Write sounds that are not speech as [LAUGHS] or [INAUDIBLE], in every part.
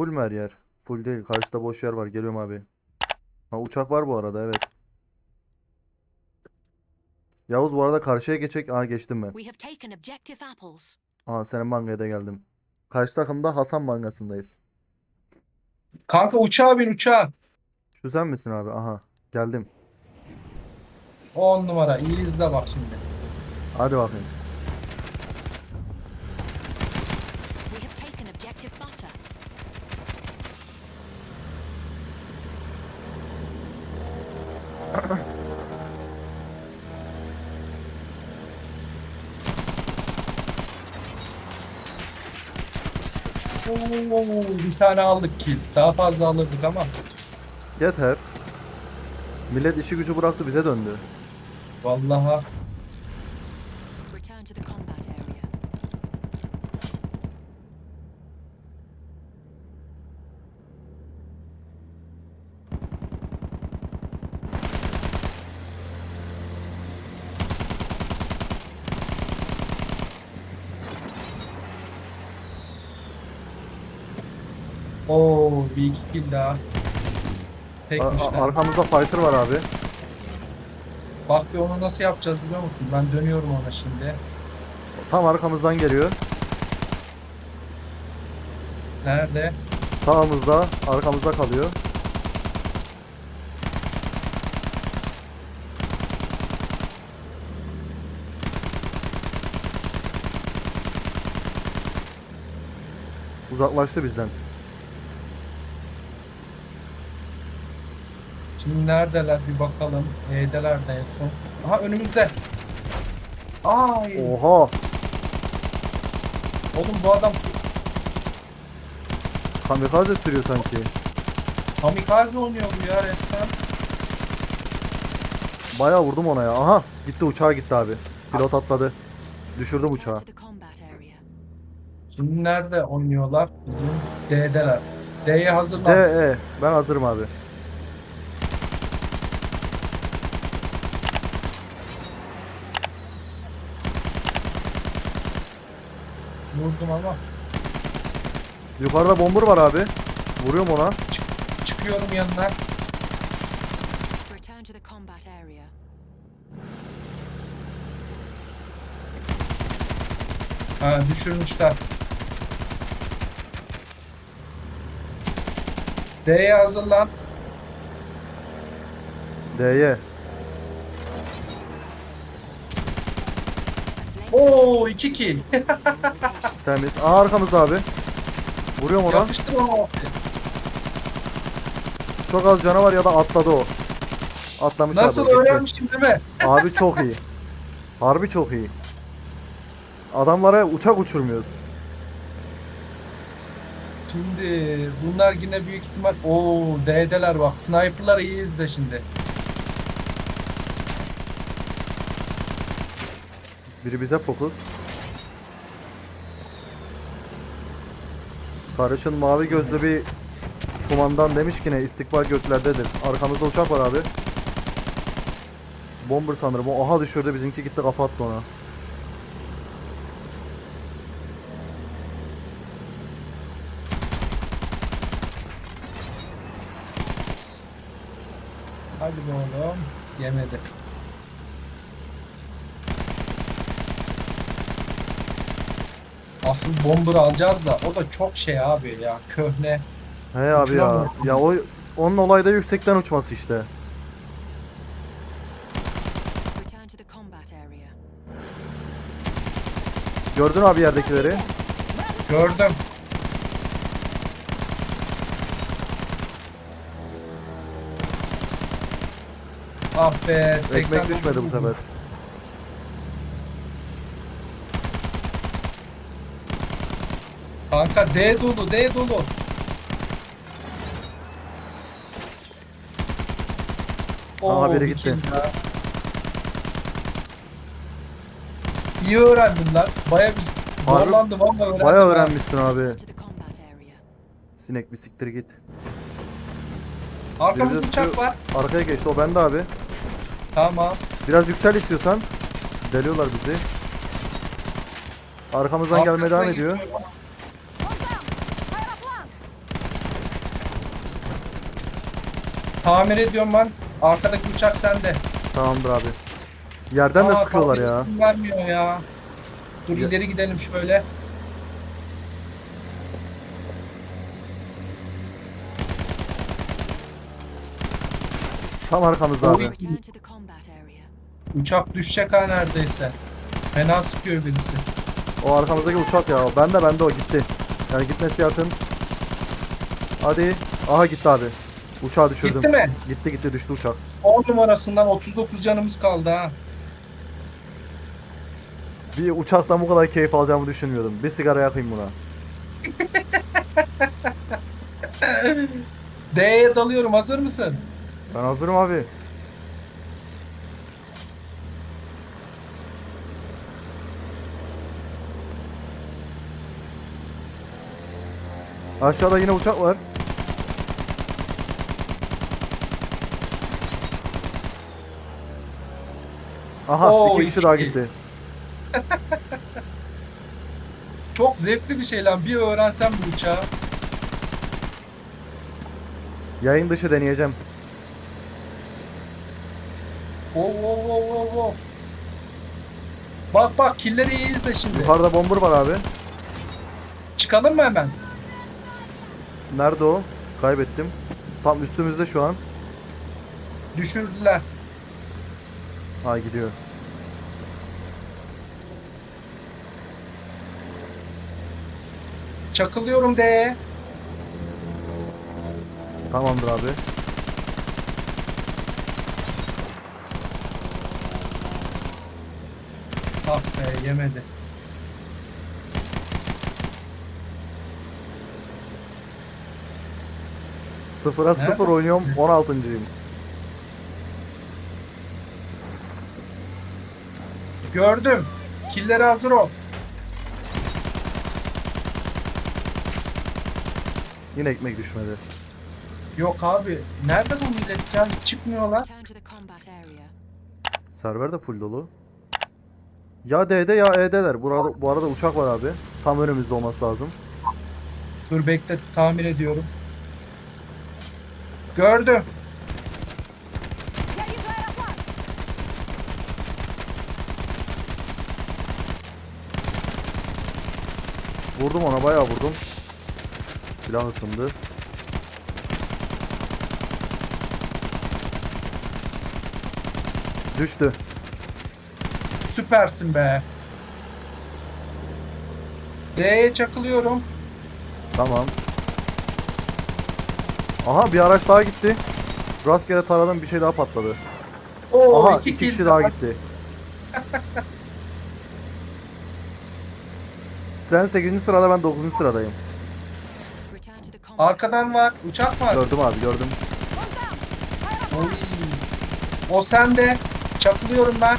Full mü her yer? Full değil. Karşıda boş yer var. Geliyorum abi. Ha uçak var bu arada evet. Yavuz bu arada karşıya geçecek. Aa geçtim ben. We have taken objective apples. Aa senin mangaya da geldim. Karşı takımda Hasan mangasındayız. Kanka uçağa bin uçağa. Şu sen misin abi? Aha geldim. 10 numara. İyi izle bak şimdi. Hadi bakayım. Oo, bir tane aldık kill. Daha fazla alırdık ama. Yeter. Millet işi gücü bıraktı bize döndü. Vallahi Return to the combat area. Oo, bir iki kill daha. A- a- arkamızda fighter var abi. Bak bir onu nasıl yapacağız biliyor musun? Ben dönüyorum ona şimdi. Tam arkamızdan geliyor. Nerede? Sağımızda, arkamızda kalıyor. Uzaklaştı bizden. Şimdi neredeler bir bakalım. E'deler de en son. Aha önümüzde. Ay. Oha! Oğlum bu adam Kamikaze sürüyor sanki. kamikaze oynuyor bu ya resmen. Bayağı vurdum ona ya. Aha! Gitti uçağa gitti abi. Pilot atladı. Düşürdüm uçağı. to the combat area. Şimdi nerede oynuyorlar? Bizim D'deler. D'ye D, hazırlan. E. Ben hazırım abi. Vurdum ama Yukarıda bombur var abi. Vuruyorum ona. çıkıyorum yanına. Return to the combat area. Ha düşürmüşler. D'ye hazırlan. D'ye. Oo iki kill. [LAUGHS] Temiz. Aha arkamızda abi. Vuruyorum ona. Yapıştır onu. Çok az canı var ya da atladı o. Atlamış abi, Nasıl gitti. öğrenmişim değil mi? [LAUGHS] Abi çok iyi. Harbi çok iyi. Adamlara uçak uçurmuyoruz. Şimdi bunlar yine büyük ihtimal Oo D'deler bak. Sniper'ları iyi izle şimdi. Biri bize fokus. Sarışın mavi gözlü bir kumandan demiş ki ne istikbal göklerdedir. Arkamızda uçak var abi. Bomber sanırım. O aha düşürdü bizimki gitti kafa attı ona. Hadi oğlum. Yemedi. Asıl bomber alacağız da o da çok şey abi ya köhne. He abi ya. Uçuramıyor. Ya o onun olayda yüksekten uçması işte. Return to the combat area. Gördün abi yerdekileri. Gördüm. Ah be 80 Ekmek düşmedi bu sefer. Kanka D dolu D dolu. Aha, biri bir gitti. daha. İyi öğrendin lan. Baya bir Harbi- zorlandım ama öğrendim. Bayağı ha. öğrenmişsin abi. To the combat area. Sinek bir siktir git. Arkamızda Birisi uçak şu- var. Arkaya geçti o bende abi. Tamam. Biraz yüksel istiyorsan. Deliyorlar bizi. Arkamızdan gelmeye devam Arkasına ediyor. geçiyorum. Tamir ediyorum ben. Arkadaki uçak sende. Tamamdır abi. Yerden de Aa, sıkıyorlar tamir ya. izin Vermiyor ya. Dur Ya- ileri gidelim şöyle. Tam arkamızda abi. Return to the combat area. Uçak düşecek ha neredeyse. Fena sıkıyor birisi. O arkamızdaki uçak ya. Bende bende o gitti. Yani gitmesi yakın. Hadi. Aha gitti abi. Uçağı düşürdüm. Gitti mi? Gitti gitti düştü uçak. 10 numarasından 39 canımız kaldı ha. Bir uçaktan bu kadar keyif alacağımı düşünmüyordum. Bir sigara yakayım buna. [LAUGHS] D'ye dalıyorum hazır mısın? Ben hazırım abi. Aşağıda yine uçak var. Aha Oo, iki kişi iki daha gitti. [LAUGHS] Çok zevkli bir şey lan. Bir öğrensem bu uçağı. Yayın dışı deneyeceğim. Oo, oo, oo, oo, oo. Bak bak killeri iyi izle şimdi. Yukarıda bomber var abi. Çıkalım mı hemen? Nerede o? Kaybettim. Tam üstümüzde şu an. Düşürdüler. Ha gidiyor. Çakılıyorum D'ye. Tamamdır abi. Ah be yemedi. Sıfıra Nerede? sıfır oynuyorum. 16.yım. Gördüm. Killeri hazır ol. Yine ekmek düşmedi. Yok abi. Nerede bu millet ya? Hiç Çıkmıyorlar. Server de full dolu. Ya D'de ya E'deler. Burada, bu arada uçak var abi. Tam önümüzde olması lazım. Dur bekle tamir ediyorum. Gördüm. Vurdum ona bayağı vurdum. Silah ısındı. Düştü. Süpersin be. D'ye çakılıyorum. Tamam. Aha bir araç daha gitti. Rastgele taradım bir şey daha patladı. Oo Aha iki, iki kişi daha gitti. Sen 8. sırada ben 9. sıradayım. Arkadan var. Uçak var. Gördüm abi gördüm. Oy. O sende. Çakılıyorum ben.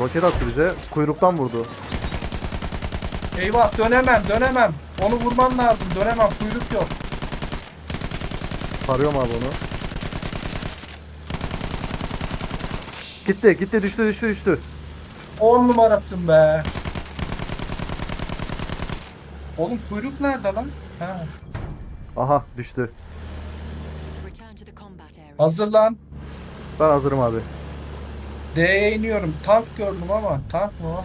Roket attı bize. Kuyruktan vurdu. Eyvah dönemem dönemem. Onu vurmam lazım. Dönemem. Kuyruk yok. Tarıyorum abi onu. Gitti gitti düştü düştü düştü. 10 numarasın be. Oğlum kuyruk nerede lan? Ha. Aha düştü. Hazırlan. Ben hazırım abi. D'ye iniyorum. Tank gördüm ama tank mı o?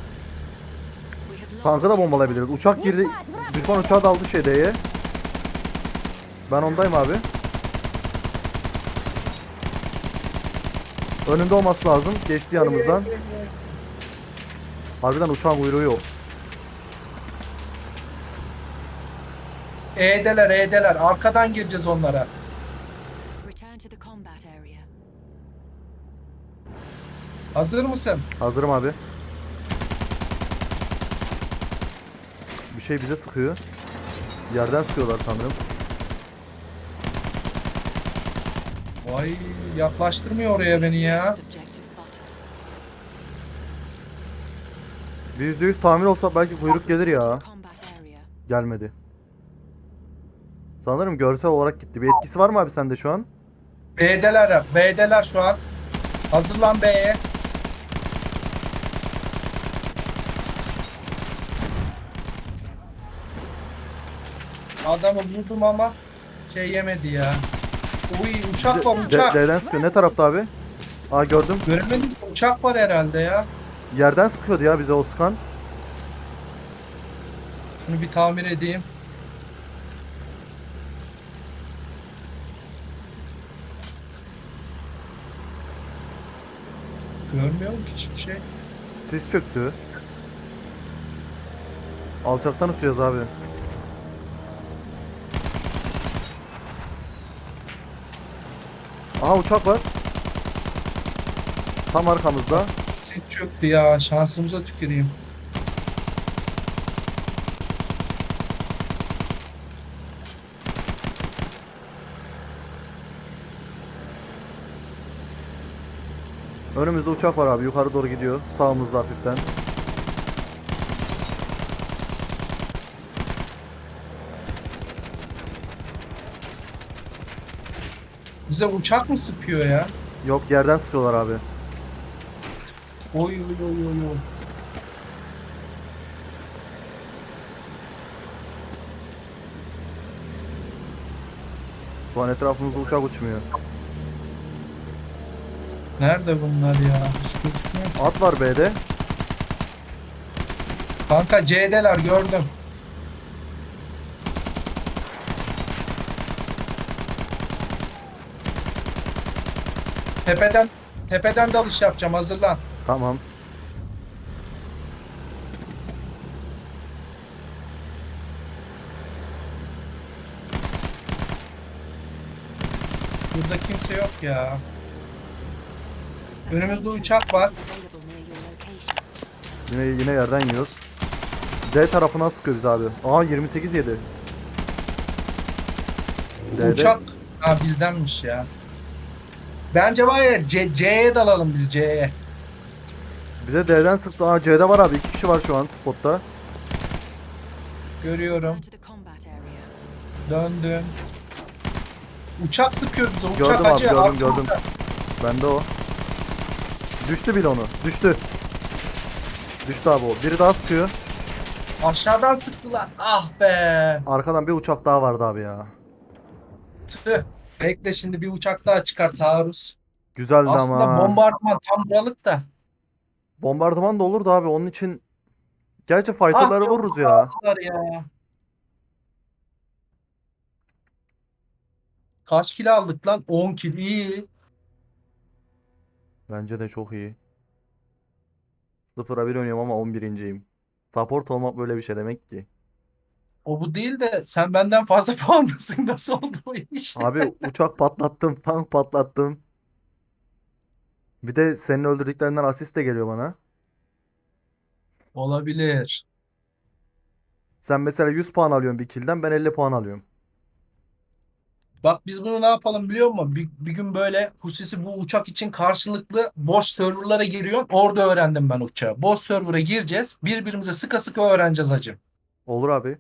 Tankı da bombalayabiliriz. Uçak girdi. Düşman uçağı daldı şeydeye. Ben ondayım abi. Önünde olması lazım. Geçti yanımızdan. Harbiden uçağın kuyruğu yok. E'deler E'deler. Arkadan gireceğiz onlara. Hazır mısın? Hazırım abi. Bir şey bize sıkıyor. Yerden sıkıyorlar sanırım. Vay yaklaştırmıyor oraya beni ya. Lost objective butter. %100 tamir olsa belki kuyruk gelir ya. Gelmedi. Sanırım görsel olarak gitti. Bir etkisi var mı abi sende şu an? B'deler B'deler şu an. Hazırlan B'ye. Adamı vurdum ama şey yemedi ya. Uy uçak var uçak. D'den sıkıyor. Ne tarafta abi? Aa gördüm. Göremedim uçak var herhalde ya. Yerden sıkıyordu ya bize o sıkan. Şunu bir tamir edeyim. Görmüyorum ki hiçbir şey. Sis çöktü. Alçaktan uçacağız abi. Aha uçak var. Tam arkamızda. Siz çöktü ya. Şansımıza tüküreyim. Önümüzde uçak var abi. Yukarı doğru gidiyor. Sağımızda hafiften. Bize uçak mı sıkıyor ya? Yok yerden sıkıyorlar abi. Oy oy oy oy oy. Şu an etrafımızda uçak uçmuyor. Nerede bunlar ya? Hiç gözükmüyor. At var B'de. Kanka C'deler gördüm. Tepeden tepeden dalış yapacağım hazırlan. Tamam. Burada kimse yok ya. Önümüzde uçak var. Yine yine yerden yiyoruz. D tarafından sıkıyor biz abi. Aha 28 yedi. D'de- Uçak ha bizdenmiş ya. Bence var ya C- C'ye dalalım biz C'ye. Bize D'den sıktı. Aa C'de var abi. iki kişi var şu an spotta. Görüyorum. Döndüm. Uçak sıkıyor bize. Uçak Gördüm abi, acı. gördüm, arkamızda. gördüm. Bende o. Düştü bile onu. Düştü. Düştü abi o. Biri daha sıkıyor. Aşağıdan sıktılar. Ah be. Arkadan bir uçak daha vardı abi ya. Tüh. Bekle şimdi bir uçak daha çıkar taarruz. Güzeldi Aslında ama. bombardıman tam buralık da. Bombardıman da olurdu abi. Onun için Gerçi fighter'ları Ah, vururuz ya. Ya. Kaç kilo aldık lan? 10 kilo. İyi. Bence de çok iyi. 0'a 1 oynuyorum ama 11.yim. Support olmak böyle bir şey demek ki. O bu değil de sen benden fazla [LAUGHS] puanlısın. Nasıl oldu o iş? Abi uçak patlattım, tank patlattım. Bir de senin öldürdüklerinden asist de geliyor bana. Olabilir. Sen mesela 100 puan alıyorsun bir kill'den ben 50 puan alıyorum. Bak biz bunu ne yapalım biliyor musun? Bir, bir gün böyle Husisi bu uçak için karşılıklı boş serverlara giriyorsun. Orada öğrendim ben uçağı. Boş server'a gireceğiz. Birbirimize sıka sıka öğreneceğiz hacım. Olur abi.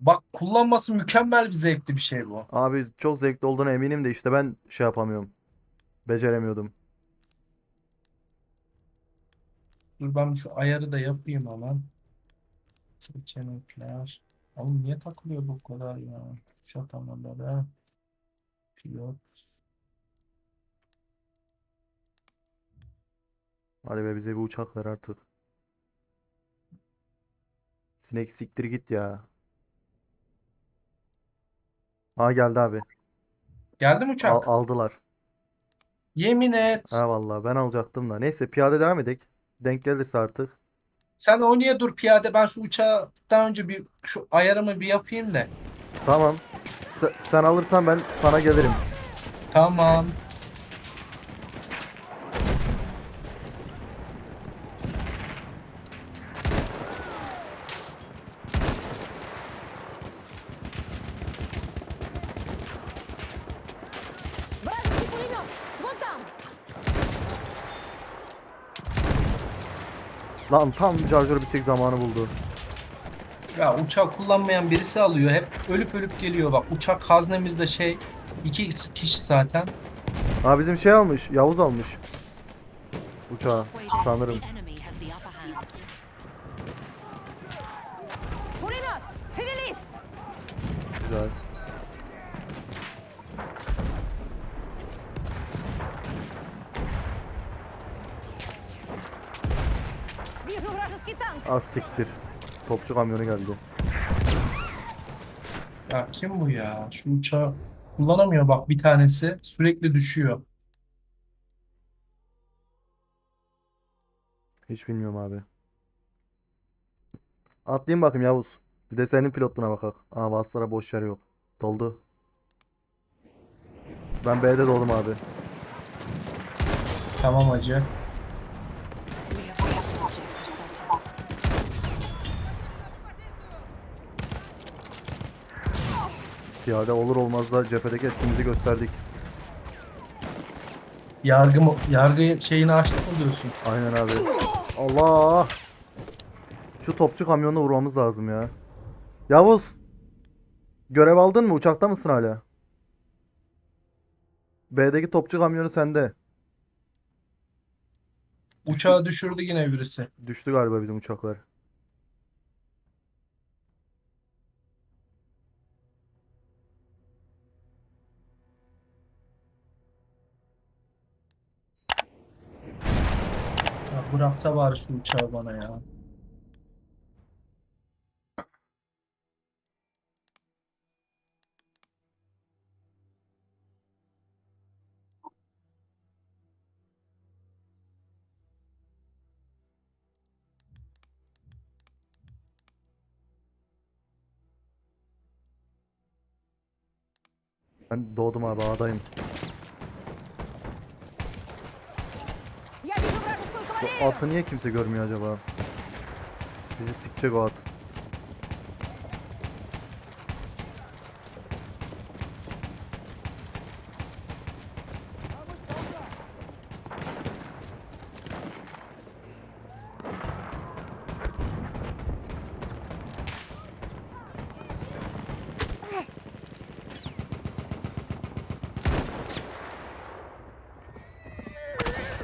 Bak kullanması mükemmel bir zevkli bir şey bu. Abi çok zevkli olduğuna eminim de işte ben şey yapamıyorum. Beceremiyordum. Dur ben şu ayarı da yapayım hemen. Seçenekler. Oğlum niye takılıyor bu kadar ya? Uç atamaları. Pilot. Hadi be bize bir uçak ver artık. Sinek siktir git ya. Aa geldi abi. Geldi mi uçak? Al- aldılar. Yemin et. Ha vallahi ben alacaktım da. Neyse piyade devam edek. Denk gelirse artık. Sen o niye dur piyade? Ben şu uçaktan önce bir şu ayarımı bir yapayım da. Tamam. Se- sen alırsan ben sana gelirim. Tamam. Lan tam şarjör bitecek zamanı buldu. Ya uçak kullanmayan birisi alıyor. Hep ölüp ölüp geliyor bak. Uçak haznemizde şey iki kişi zaten. Aa bizim şey almış. Yavuz almış. Uçağı sanırım. the Az siktir. Topçu kamyonu geldi. Ya kim bu ya? Şu uçağı kullanamıyor bak bir tanesi. Sürekli düşüyor. Hiç bilmiyorum abi. Atlayayım bakayım Yavuz. Bir de senin pilotluğuna bakak. Aa Vasıflara boş yer yok. Doldu. Ben B'de doldum abi. Tamam hacı. Piyade olur olmaz da cephedeki etkimizi gösterdik. Yargı mı, yargı şeyini açtık mı diyorsun? Aynen abi. Allah! Şu topçu kamyonunu vurmamız lazım ya. Yavuz! Görev aldın mı? Uçakta mısın hala? B'deki topçu kamyonu sende. Uçağı düşürdü yine birisi. Düştü galiba bizim uçaklar. Bıraksa bari şu uçağı bana ya. Ben doğdum abi A'dayım. Bu atı niye kimse görmüyor acaba? Bizi sikecek o at.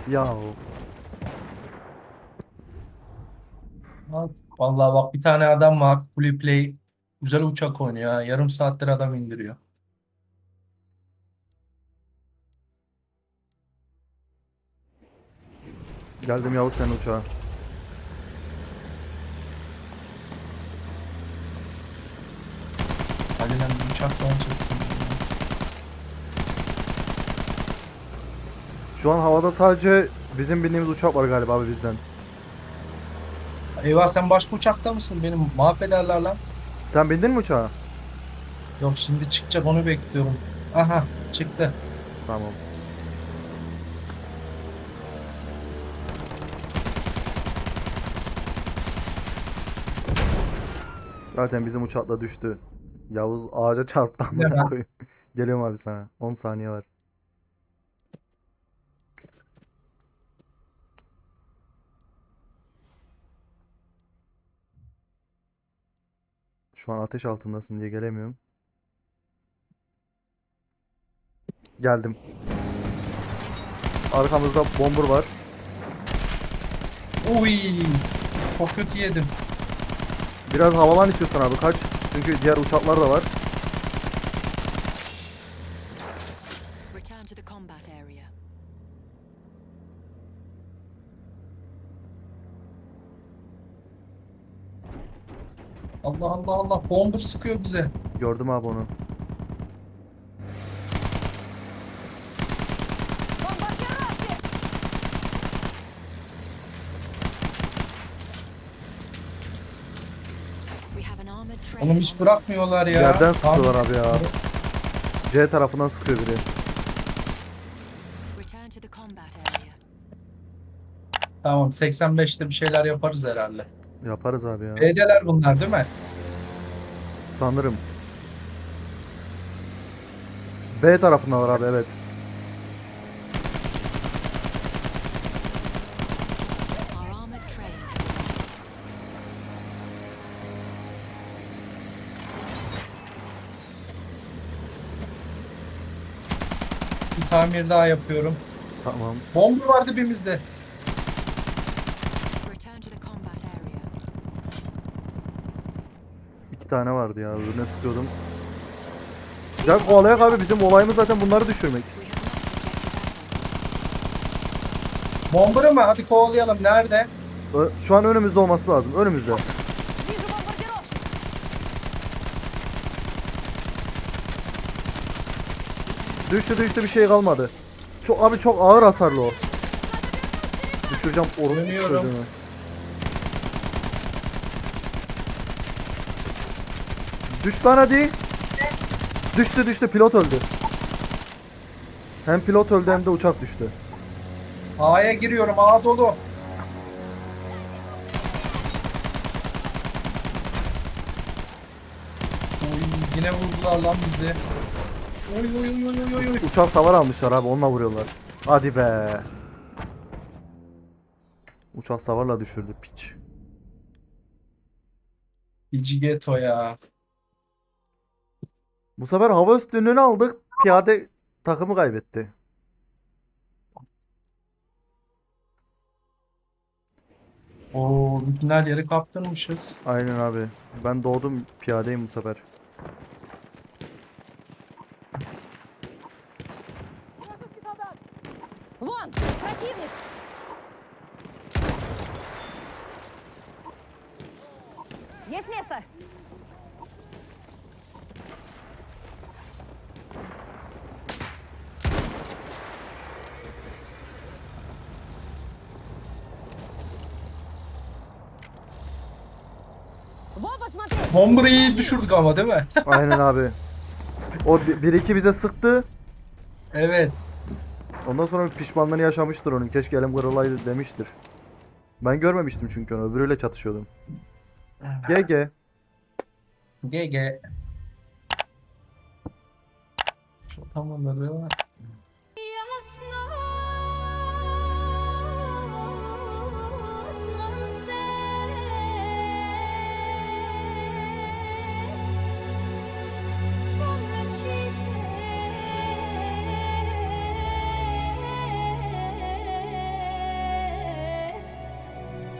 Ya Vallahi bak bir tane adam var. Play. Güzel uçak oynuyor ha. Yarım saattir adam indiriyor. geldim Yavuz senin uçağa. Hadi lan bir uçak launcher'sın. Şu an havada sadece bizim bindiğimiz uçak var galiba abi bizden. Eyvah sen başka uçakta mısın? Benim mahvederler lan. Sen bindin mi uçağa? Yok şimdi çıkacak onu bekliyorum. Aha çıktı. Tamam. Zaten bizim uçakla düştü. Yavuz ağaca çarptı amına koyayım. Geliyorum abi sana. 10 saniye var. Şu an ateş altındasın diye gelemiyorum. Geldim. Arkamızda bombur var. Uy, çok kötü yedim. Biraz havalan istiyorsan abi kaç. Çünkü diğer uçaklar da var. Return to the combat area. Allah Allah Allah. Kondur sıkıyor bize. Gördüm abi onu. Oğlum hiç bırakmıyorlar ya. Yerden sıkıyorlar abi ya. C tarafından sıkıyor biri. Tamam 85'te bir şeyler yaparız herhalde. Yaparız abi ya. B'deler bunlar değil mi? Sanırım. B tarafında var abi evet. Our armored train. Bir tamir daha yapıyorum. Tamam. Bomber var dibimizde. Return to the combat area. İki tane vardı ya. Ne sıkıyordum. Güzel kovalayak abi. Bizim olayımız zaten bunları düşürmek. Bomber mı? Hadi kovalayalım. Nerede? Şu an önümüzde olması lazım. Önümüzde. Düştü düştü bir şey kalmadı. Çok abi çok ağır hasarlı o. Düşüreceğim orospu çocuğunu. Düş lan hadi. Düştü düştü pilot öldü. Hem pilot öldü hem de uçak düştü. A'ya giriyorum. A dolu. Oy, yine vurdular lan bizi. Oy oy oy oy oy oy. Uçak savar almışlar abi onunla vuruyorlar. Hadi be. Uçak savarla düşürdü piç. Ichigeto ya. Bu sefer hava üstünlüğünü aldık. Piyade takımı kaybetti. Oo, bütün her yeri kaptırmışız. Aynen abi. Ben doğdum piyadeyim bu sefer. Bomber'ı düşürdük ama değil mi? [LAUGHS] Aynen abi. O 1-2 bize sıktı. evet. Ondan sonra pişmanlığını yaşamıştır onun. Keşke elim kırılaydı demiştir. Ben görmemiştim çünkü onu. Öbürüyle çatışıyordum. GG. GG. Şu tamamları